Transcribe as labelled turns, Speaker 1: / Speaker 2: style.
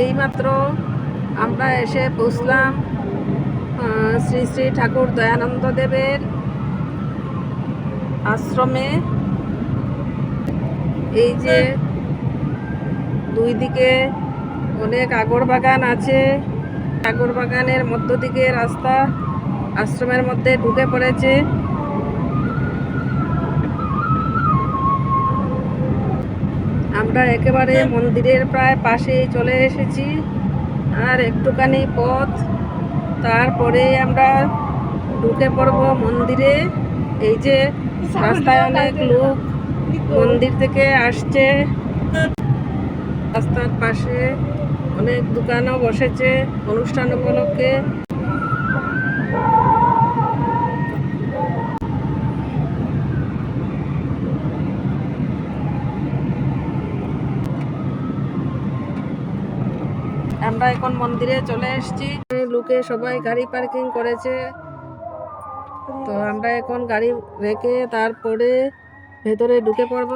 Speaker 1: এইমাত্র আমরা এসে পৌঁছলাম শ্রী শ্রী ঠাকুর দয়ানন্দ দেবের আশ্রমে। এই যে দুই দিকে অনেক আগর বাগান আছে আগর বাগানের মধ্য দিকে রাস্তা আশ্রমের মধ্যে ঢুকে পড়েছে। আমরা একেবারে মন্দিরের প্রায় পাশেই চলে এসেছি। আর একটুখানি পথ, তারপরে আমরা ঢুকে পড়ব মন্দিরে। এই যে রাস্তায় অনেক লোক মন্দির থেকে আসছে। রাস্তার পাশে অনেক দোকানও বসেছে অনুষ্ঠান উপলক্ষে। আমরা এখন মন্দিরে চলে এসেছি। লোকে সবাই গাড়ি পার্কিং করেছে। তো আমরা এখন গাড়ি রেখে তারপরে ভেতরে ঢুকে পড়ব।